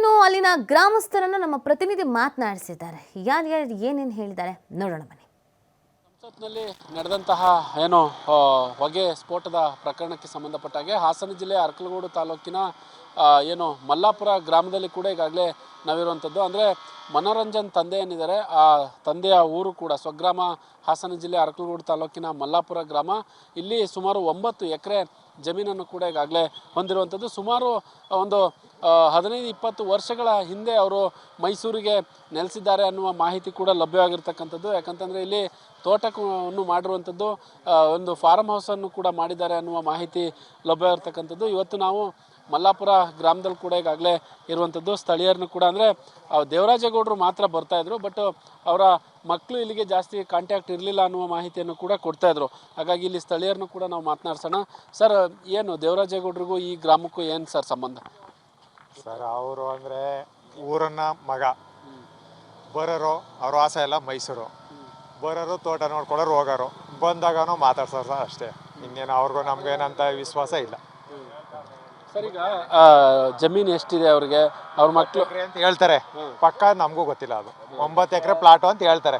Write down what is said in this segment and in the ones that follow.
ಇನ್ನು ಅಲ್ಲಿನ ಗ್ರಾಮಸ್ಥರನ್ನ ನಮ್ಮ ಪ್ರತಿನಿಧಿ ಮಾತನಾಡಿಸಿದ್ದಾರೆ. ಯಾರ್ಯಾರು ಏನೇನು ಹೇಳಿದ್ದಾರೆ ನೋಡೋಣ ಬನ್ನಿ. ಸಂಸತ್ನಲ್ಲಿ ನಡೆದಂತಹ ಏನು ಹೊಗೆ ಸ್ಫೋಟದ ಪ್ರಕರಣಕ್ಕೆ ಸಂಬಂಧಪಟ್ಟ ಹಾಗೆ ಹಾಸನ ಜಿಲ್ಲೆ ಅರಕಲಗೋಡು ತಾಲೂಕಿನ ಏನು ಮಲ್ಲಾಪುರ ಗ್ರಾಮದಲ್ಲಿ ಕೂಡ ಈಗಾಗಲೇ ನಾವಿರುವಂಥದ್ದು. ಅಂದರೆ ಮನೋರಂಜನ್ ತಂದೆ ಏನಿದ್ದಾರೆ, ಆ ತಂದೆಯ ಊರು ಕೂಡ ಸ್ವಗ್ರಾಮ ಹಾಸನ ಜಿಲ್ಲೆ ಅರಕಲಗೂಡು ತಾಲೂಕಿನ ಮಲ್ಲಾಪುರ ಗ್ರಾಮ. ಇಲ್ಲಿ ಸುಮಾರು ಒಂಬತ್ತು ಎಕರೆ ಜಮೀನನ್ನು ಕೂಡ ಈಗಾಗಲೇ ಹೊಂದಿರುವಂಥದ್ದು. ಸುಮಾರು ಒಂದು ಹದಿನೈದು, ಇಪ್ಪತ್ತು ವರ್ಷಗಳ ಹಿಂದೆ ಅವರು ಮೈಸೂರಿಗೆ ನೆಲೆಸಿದ್ದಾರೆ ಅನ್ನುವ ಮಾಹಿತಿ ಕೂಡ ಲಭ್ಯವಾಗಿರ್ತಕ್ಕಂಥದ್ದು. ಯಾಕಂತಂದರೆ ಇಲ್ಲಿ ತೋಟವನ್ನು ಮಾಡಿರುವಂಥದ್ದು ಒಂದು ಫಾರ್ಮ್ ಹೌಸನ್ನು ಕೂಡ ಮಾಡಿದ್ದಾರೆ ಅನ್ನುವ ಮಾಹಿತಿ ಲಭ್ಯವಿರ್ತಕ್ಕಂಥದ್ದು ಇವತ್ತು ನಾವು ಮಲ್ಲಾಪುರ ಗ್ರಾಮದಲ್ಲಿ ಕೂಡ ಈಗಾಗಲೇ ಇರುವಂಥದ್ದು, ಸ್ಥಳೀಯರನ್ನು ಕೂಡ ಅಂದರೆ ದೇವರಾಜಗೌಡರು ಮಾತ್ರ ಬರ್ತಾಯಿದ್ರು ಬಟ್ ಅವರ ಮಕ್ಕಳು ಇಲ್ಲಿಗೆ ಜಾಸ್ತಿ ಕಾಂಟ್ಯಾಕ್ಟ್ ಇರಲಿಲ್ಲ ಅನ್ನುವ ಮಾಹಿತಿಯನ್ನು ಕೂಡ ಕೊಡ್ತಾ ಇದ್ರು. ಹಾಗಾಗಿ ಇಲ್ಲಿ ಸ್ಥಳೀಯರನ್ನು ಕೂಡ ನಾವು ಮಾತನಾಡ್ಸೋಣ. ಸರ್, ಏನು ದೇವರಾಜೇಗೌಡರಿಗೂ ಈ ಗ್ರಾಮಕ್ಕೂ ಏನು ಸರ್ ಸಂಬಂಧ? ಸರ್, ಅವರು ಅಂದರೆ ಊರನ್ನ ಮಗ. ಬರೋರು, ಅವರು ಆಸೆ ಎಲ್ಲ ಮೈಸೂರು. ಬರೋರು ತೋಟ ನೋಡ್ಕೊಳ್ಳೋರು ಹೋಗೋರು. ಬಂದಾಗನೂ ಮಾತಾಡ್ಸೋರು ಸರ್ ಅಷ್ಟೇ. ಇನ್ನೇನು ಅವ್ರಿಗೂ ನಮ್ಗೇನಂತ ವಿಶ್ವಾಸ ಇಲ್ಲ. ಸರ್ ಈಗ ಜಮೀನು ಎಷ್ಟಿದೆ ಅವ್ರಿಗೆ? ಅವ್ರ ಮಕ್ಕಳು ಅಂತ ಹೇಳ್ತಾರೆ. ಪಕ್ಕ ನಮಗೂ ಗೊತ್ತಿಲ್ಲ ಅದು. ಒಂಬತ್ತು ಎಕರೆ ಪ್ಲಾಟು ಅಂತ ಹೇಳ್ತಾರೆ.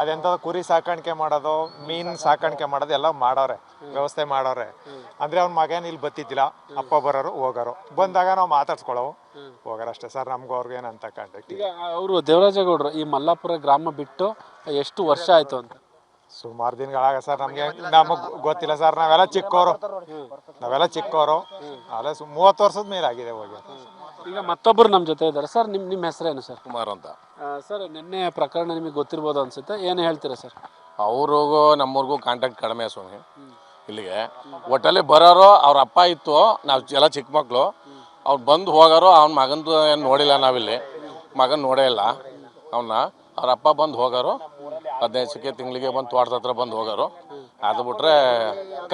ಅದೆಂತ ಕುರಿ ಸಾಕಾಣಿಕೆ ಮಾಡೋದು ಮೀನ್ ಸಾಕಾಣಿಕೆ ಮಾಡೋದು ಎಲ್ಲ ಮಾಡೋರೆ ವ್ಯವಸ್ಥೆ ಮಾಡೋರೆ. ಅಂದ್ರೆ ಅವ್ನ ಮಗೇನು ಇಲ್ಲಿ ಬತ್ತಿದ್ದಿಲ್ಲ ಅಪ್ಪ ಬರೋರು ಹೋಗೋರು. ಬಂದಾಗ ನಾವು ಮಾತಾಡ್ಸ್ಕೊಳ್ಳೋವು. ಹೋಗೋರಷ್ಟೇ. ಸರ್ ನಮ್ಗೂ ಅವ್ರಿಗೇನಂತ ಕಾಂಟ್ಯಾಕ್ಟ್ ಈಗ ಅವರು ದೇವರಾಜೇಗೌಡರು ಈ ಮಲ್ಲಾಪುರ ಗ್ರಾಮ ಬಿಟ್ಟು ಎಷ್ಟು ವರ್ಷ ಆಯ್ತು ಅಂತ? ಸುಮಾರು ದಿನಗಳಾಗ ಸರ್ ನಮಗೆ ನಮಗೆ ಗೊತ್ತಿಲ್ಲ ಸರ್ ನಾವೆಲ್ಲ ಚಿಕ್ಕವರು ನಾವೆಲ್ಲ ಚಿಕ್ಕವರು ಅಲ್ಲ ಸು ಮೂವತ್ತು ವರ್ಷದ ಮೇಲೆ ಆಗಿದೆ ಹೋಗಿ. ಈಗ ಮತ್ತೊಬ್ಬರು ನಮ್ಮ ಜೊತೆ ಇದ್ದಾರೆ. ಸರ್ ನಿಮ್ಮ ನಿಮ್ಮ ಹೆಸರೇನು ಸರ್? ಕುಮಾರ್ ಅಂತ. ಸರ್ ನಿನ್ನೆ ಪ್ರಕರಣ ನಿಮಗೆ ಗೊತ್ತಿರ್ಬೋದು ಅನ್ಸುತ್ತೆ. ಏನು ಹೇಳ್ತೀರಾ ಸರ್? ಅವ್ರಿಗೂ ನಮ್ಮೂರಿಗೂ ಕಾಂಟ್ಯಾಕ್ಟ್ ಕಡಿಮೆ ಸ್ವಾಮಿ. ಇಲ್ಲಿಗೆ. ಒಟ್ಟಲ್ಲಿ ಬರೋರು ಅವ್ರ ಅಪ್ಪ ಇತ್ತು ನಾವು ಎಲ್ಲ ಚಿಕ್ಕ ಮಕ್ಕಳು ಅವ್ರು ಬಂದು ಹೋಗೋರು ಅವ್ನ ಮಗಂದು ಏನು ನೋಡಿಲ್ಲ ನಾವಿಲ್ಲಿ. ಮಗನ ನೋಡೇ ಇಲ್ಲ. ಅವನ್ನ ಅವ್ರ ಅಪ್ಪ ಬಂದು ಹೋಗೋರು ಹದಿನೈದು ಸಿಕ್ಕೆ ತಿಂಗಳಿಗೆ ಬಂದು ತೋಟದ ಹತ್ರ ಬಂದು ಹೋಗೋರು. ಅದು ಬಿಟ್ರೆ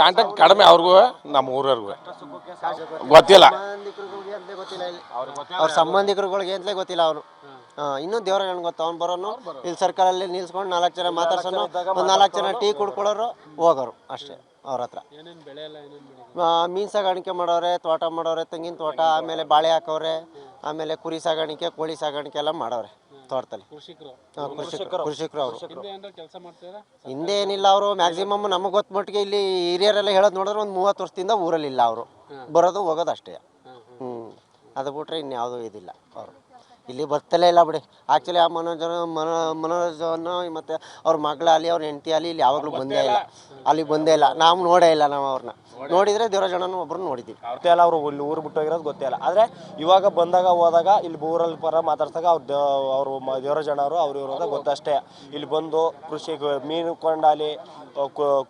ಕಾಂಟ್ಯಾಕ್ಟ್ ಕಡಿಮೆ ಅವ್ರಿಗೂ, ನಮ್ಮ ಊರವ್ರಿಗೂ. ಗೊತ್ತಿಲ್ಲ. ಅವ್ರ ಸಂಬಂಧಿಕರುಗಳಿಗೆ ಅಂತಲೇ ಗೊತ್ತಿಲ್ಲ ಅವನು ಇನ್ನೂ ದೇವ್ರ ನನ್ಗೆ ಗೊತ್ತ? ಅವ್ನು ಬರೋನು, ಇಲ್ಲಿ ಸರ್ಕಲಲ್ಲಿ ನಿಲ್ಸ್ಕೊಂಡು ನಾಲ್ಕು ಜನ ಮಾತಾಡ್ಸೋನು, ಒಂದು ನಾಲ್ಕು ಜನ ಟೀ ಕುಡ್ಕೊಳ್ಳೋರು ಹೋಗೋರು ಅಷ್ಟೇ ಅವ್ರ ಹತ್ರ. ಮೀನು ಸಾಗಾಣಿಕೆ ಮಾಡೋರೆ, ತೋಟ ಮಾಡೋರೆ, ತೆಂಗಿನ ತೋಟ, ಆಮೇಲೆ ಬಾಳೆ ಹಾಕೋರೆ, ಆಮೇಲೆ ಕುರಿ ಸಾಗಾಣಿಕೆ, ಕೋಳಿ ಸಾಗಾಣಿಕೆ ಎಲ್ಲ ಮಾಡವ್ರೆ ತೋಟದಲ್ಲಿ. ಕೃಷಿಕರು. ಕೃಷಿಕರು. ಕೃಷಿಕರು. ಅವರು. ಹಿಂದೆ ಏನಾರ ಕೆಲಸ ಮಾಡ್ತೀರಾ ಹಿಂದೆ ಏನಿಲ್ಲ ಅವರು. ಮ್ಯಾಕ್ಸಿಮಮ್ ನಮಗೆ ಗೊತ್ತ ಮಟ್ಟಿಗೆ ಇಲ್ಲಿ ಹಿರಿಯರೆಲ್ಲ ಹೇಳೋದು ನೋಡಿದ್ರೆ ಒಂದು ಮೂವತ್ತು ವರ್ಷದಿಂದ ಊರಲ್ಲಿ ಇಲ್ಲ ಅವರು ಬರೋದು ಹೋಗೋದು ಅಷ್ಟೇ. ಹ್ಞೂ ಅದು ಬಿಟ್ರೆ ಇನ್ಯಾವುದೂ ಇದಿಲ್ಲ ಅವರು. ಇಲ್ಲಿ ಬರ್ತಲೇ ಇಲ್ಲ ಬಿಡಿ. ಆ್ಯಕ್ಚುಲಿ ಆ ಮನೋಜನ ಮನ ಮನೋಜನ ಮತ್ತು ಅವ್ರ ಮಗಳಾಗಲಿ ಅವ್ರ ಹೆಂಡತಿ ಆಗಲಿ ಇಲ್ಲಿ ಯಾವಾಗಲೂ ಬಂದೇ ಇಲ್ಲ. ಅಲ್ಲಿ ಬಂದೇ ಇಲ್ಲ. ನಾವು ನೋಡೇ ಇಲ್ಲ ನಾವು ಅವ್ರನ್ನ ನೋಡಿದರೆ ದೇವರಾಜಣ್ಣನ ಒಬ್ಬರು ನೋಡಿದ್ದೀವಿ. ಗೊತ್ತೇ ಇಲ್ಲ ಅವರು ಇಲ್ಲಿ ಊರು ಬಿಟ್ಟು ಹೋಗಿರೋದು ಗೊತ್ತೇ ಇಲ್ಲ. ಆದರೆ ಇವಾಗ ಬಂದಾಗ ಹೋದಾಗ ಇಲ್ಲಿ ಊರಲ್ಲಿ ಪರ ಮಾತಾಡ್ಸಾಗ ಅವ್ರು ದೇ ಅವರು ದೇವರಾಜಣ್ಣ ಅವರು ಅವ್ರು ಇವರು ಅಂತ ಗೊತ್ತಷ್ಟೇ. ಇಲ್ಲಿ ಬಂದು ಕೃಷಿ ಮೀನು ಕೊಂಡಾಲಿ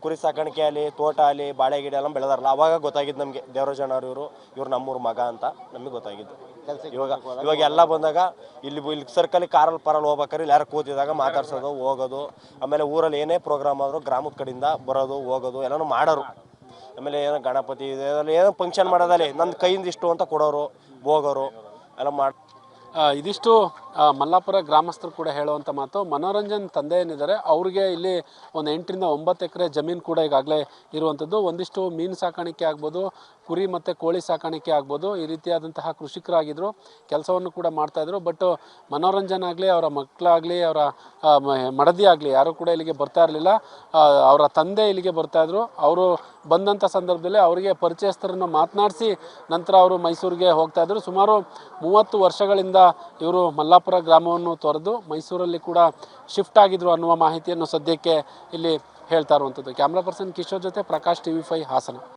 ಕುರಿ ಸಾಕಾಣಿಕೆ ಆಗಲಿ ತೋಟ ಆಗಲಿ ಬಾಳೆ ಗಿಡ ಎಲ್ಲ ಬೆಳೆದಾರಲ್ಲ ಅವಾಗ ಗೊತ್ತಾಗಿದ್ದು ನಮಗೆ ದೇವರಾಜಣ್ಣ ಅವರು ಇವರು ಇವ್ರು ನಮ್ಮೂರು ಮಗ ಅಂತ ನಮಗೆ ಗೊತ್ತಾಗಿದ್ದು. ಇವಾಗ ಇವಾಗ ಎಲ್ಲ ಬಂದಾಗ ಇಲ್ಲಿ ಇಲ್ಲಿ ಸರ್ಕಲ್ ಕಾರಲ್ಲಿ ಪರಲ್ಲಿ ಹೋಗ್ಬೇಕಾದ್ರೆ ಇಲ್ಲಿ ಯಾರು ಕೂತಿದಾಗ ಮಾತಾಡ್ಸೋದು ಹೋಗೋದು ಆಮೇಲೆ ಊರಲ್ಲಿ ಏನೇ ಪ್ರೋಗ್ರಾಮ್ ಆದರೂ ಗ್ರಾಮದ ಕಡೆಯಿಂದ ಬರೋದು ಹೋಗೋದು ಎಲ್ಲನೂ ಮಾಡೋರು. ಆಮೇಲೆ ಏನೋ ಗಣಪತಿ ಇದೆ ಏನೋ ಫಂಕ್ಷನ್ ಮಾಡೋದಲ್ಲಿ. ನನ್ನ ಕೈಯಿಂದ ಇಷ್ಟು ಅಂತ ಕೊಡೋರು, ಹೋಗೋರು, ಎಲ್ಲ ಮಾಡಿ ಇದಿಷ್ಟು ಮಲ್ಲಾಪುರ ಗ್ರಾಮಸ್ಥರು ಕೂಡ ಹೇಳುವಂಥ ಮಾತು, ಮನೋರಂಜನ್ ತಂದೆ ಏನಿದ್ದಾರೆ, ಅವ್ರಿಗೆ ಇಲ್ಲಿ ಒಂದು ಎಂಟರಿಂದ ಒಂಬತ್ತು ಎಕರೆ ಜಮೀನು ಕೂಡ ಈಗಾಗಲೇ ಇರುವಂಥದ್ದು ಒಂದಿಷ್ಟು ಮೀನು ಸಾಕಾಣಿಕೆ ಆಗ್ಬೋದು, ಕುರಿ ಮತ್ತು ಕೋಳಿ ಸಾಕಾಣಿಕೆ ಆಗ್ಬೋದು, ಈ ರೀತಿಯಾದಂತಹ ಕೃಷಿಕರಾಗಿದ್ದರು ಕೆಲಸವನ್ನು ಕೂಡ ಮಾಡ್ತಾಯಿದ್ರು ಬಟ್ ಮನೋರಂಜನ್ ಆಗಲಿ, ಅವರ ಮಕ್ಕಳಾಗಲಿ ಅವರ ಮಡದಿ ಆಗಲಿ, ಯಾರೂ ಕೂಡ ಇಲ್ಲಿಗೆ ಬರ್ತಾ ಇರಲಿಲ್ಲ. ಅವರ ತಂದೆ ಇಲ್ಲಿಗೆ ಬರ್ತಾಯಿದ್ರು ಅವರು ಬಂದಂಥ ಸಂದರ್ಭದಲ್ಲಿ ಅವರಿಗೆ ಪರಿಚಯಸ್ಥರನ್ನು ಮಾತನಾಡಿಸಿ ನಂತರ ಅವರು ಮೈಸೂರಿಗೆ ಹೋಗ್ತಾಯಿದ್ರು ಸುಮಾರು ಮೂವತ್ತು ವರ್ಷಗಳಿಂದ ಇವರು ಮಲ್ಲಾಪುರ ಗ್ರಾಮವನ್ನು ತೊರೆದು ಮೈಸೂರಲ್ಲಿ ಕೂಡ ಶಿಫ್ಟ್ ಆಗಿದ್ರು ಅನ್ನುವ ಮಾಹಿತಿಯನ್ನು ಸದ್ಯಕ್ಕೆ ಇಲ್ಲಿ ಹೇಳ್ತಾ ಇರುವಂಥದ್ದು. ಕ್ಯಾಮ್ರಾ ಪರ್ಸನ್ ಕಿಶೋರ್ ಜೊತೆ Prakash T V five Hassan.